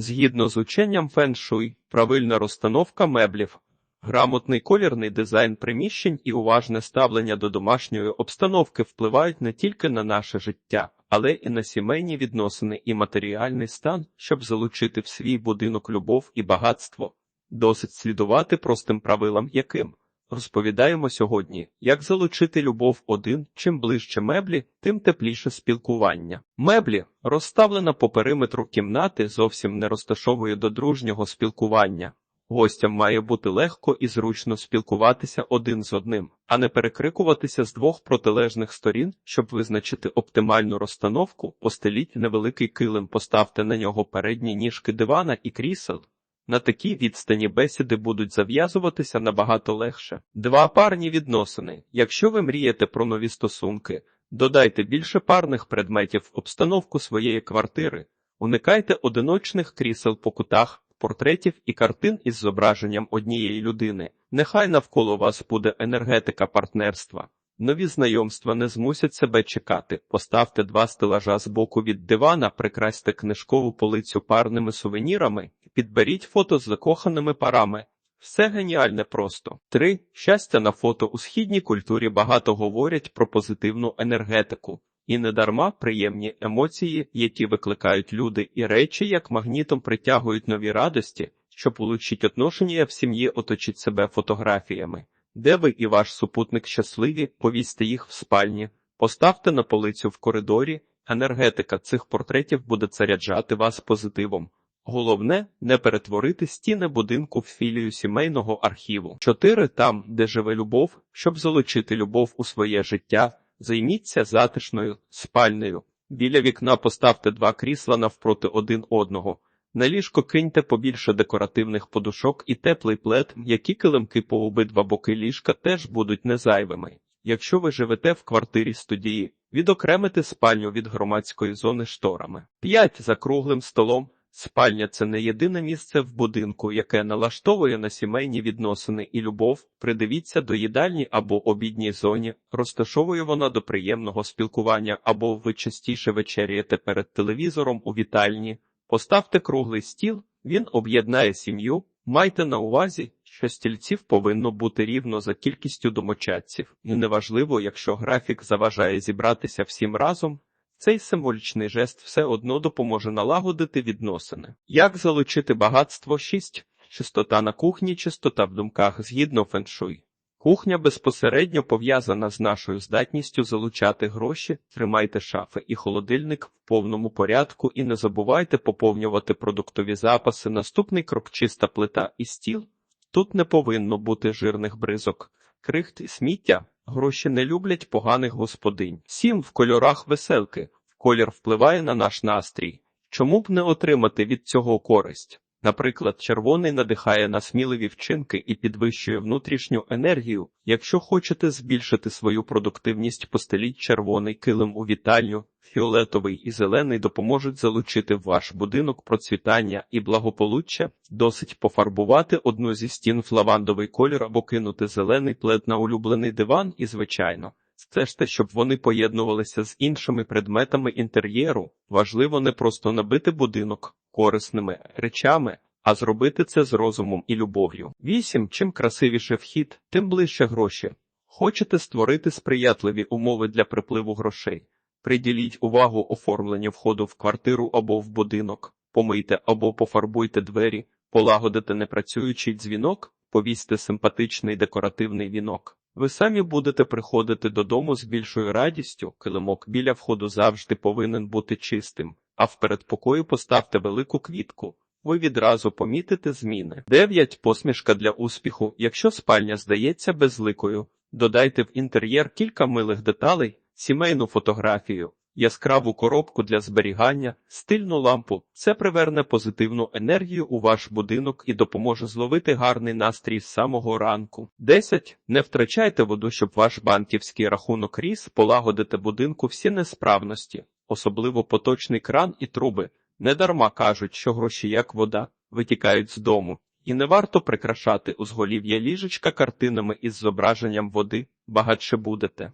Згідно з ученням феншуй, правильна розстановка меблів, грамотний колірний дизайн приміщень і уважне ставлення до домашньої обстановки впливають не тільки на наше життя, але і на сімейні відносини і матеріальний стан, щоб залучити в свій будинок любов і багатство. Досить слідувати простим правилам, яким розповідаємо сьогодні, як залучити любов один, чим ближче меблі, тим тепліше спілкування. Меблі, розставлена по периметру кімнати, зовсім не розташовує до дружнього спілкування. Гостям має бути легко і зручно спілкуватися один з одним, а не перекрикуватися з двох протилежних сторін, щоб визначити оптимальну розстановку, постеліть невеликий килим, поставте на нього передні ніжки дивана і крісел. На такій відстані бесіди будуть зав'язуватися набагато легше. Два парні відносини. Якщо ви мрієте про нові стосунки, додайте більше парних предметів в обстановку своєї квартири, уникайте одиночних крісел по кутах, портретів і картин із зображенням однієї людини. Нехай навколо вас буде енергетика партнерства. Нові знайомства не змусять себе чекати. Поставте два стелажа з боку від дивана, прикрасьте книжкову полицю парними сувенірами, підберіть фото з закоханими парами. Все геніальне просто. 3. Щастя на фото у східній культурі багато говорять про позитивну енергетику. І недарма приємні емоції, які викликають люди і речі, як магнітом притягують нові радості, щоб улучшить отношення в сім'ї, оточить себе фотографіями. Де ви і ваш супутник щасливі, повісьте їх в спальні, поставте на полицю в коридорі, енергетика цих портретів буде заряджати вас позитивом. Головне не перетворити стіни будинку в філію сімейного архіву. 4. Там, де живе любов, щоб залучити любов у своє життя, займіться затишною спальнею. Біля вікна поставте два крісла навпроти один одного. На ліжко киньте побільше декоративних подушок і теплий плед, які килимки по обидва боки ліжка теж будуть незайвими. Якщо ви живете в квартирі студії, відокремити спальню від громадської зони шторами. 5. За круглим столом. Спальня це не єдине місце в будинку, яке налаштовує на сімейні відносини і любов. Придивіться до їдальні або обідній зоні, розташовує вона до приємного спілкування, або ви частіше вечеряєте перед телевізором у вітальні. Поставте круглий стіл, він об'єднає сім'ю. Майте на увазі, що стільців повинно бути рівно за кількістю домочадців, і неважливо, якщо графік заважає зібратися всім разом. Цей символічний жест все одно допоможе налагодити відносини. Як залучити багатство 6. Чистота на кухні, чистота в думках згідно феншуй. Кухня безпосередньо пов'язана з нашою здатністю залучати гроші, тримайте шафи і холодильник в повному порядку і не забувайте поповнювати продуктові запаси. Наступний крок чиста плита і стіл. Тут не повинно бути жирних бризок, крихт і сміття. Гроші не люблять поганих господинь. Сім в кольорах веселки. Колір впливає на наш настрій. Чому б не отримати від цього користь? Наприклад, червоний надихає на сміливі вчинки і підвищує внутрішню енергію. Якщо хочете збільшити свою продуктивність, постеліть червоний килим у вітальню, фіолетовий і зелений допоможуть залучити в ваш будинок процвітання і благополуччя. Досить пофарбувати одну зі стін в лавандовий колір або кинути зелений плед на улюблений диван і, звичайно. Стежте, щоб вони поєднувалися з іншими предметами інтер'єру. Важливо не просто набити будинок корисними речами, а зробити це з розумом і любов'ю. 8. Чим красивіше вхід, тим ближче гроші. Хочете створити сприятливі умови для припливу грошей. Приділіть увагу оформленню входу в квартиру або в будинок, помийте або пофарбуйте двері, полагодите непрацюючий дзвінок, повісьте симпатичний декоративний вінок. Ви самі будете приходити додому з більшою радістю, килимок біля входу завжди повинен бути чистим, а в передпокою поставте велику квітку. Ви відразу помітите зміни. 9. Посмішка для успіху. Якщо спальня здається безликою, додайте в інтер'єр кілька милих деталей, сімейну фотографію, яскраву коробку для зберігання, стильну лампу. Це приверне позитивну енергію у ваш будинок і допоможе зловити гарний настрій з самого ранку. 10. Не втрачайте воду, щоб ваш банківський рахунок ріс, полагодите будинку всі несправності, особливо поточний кран і труби. Недарма кажуть, що гроші, як вода, витікають з дому. І не варто прикрашати узголів'я ліжечка картинами із зображенням води, багатше будете.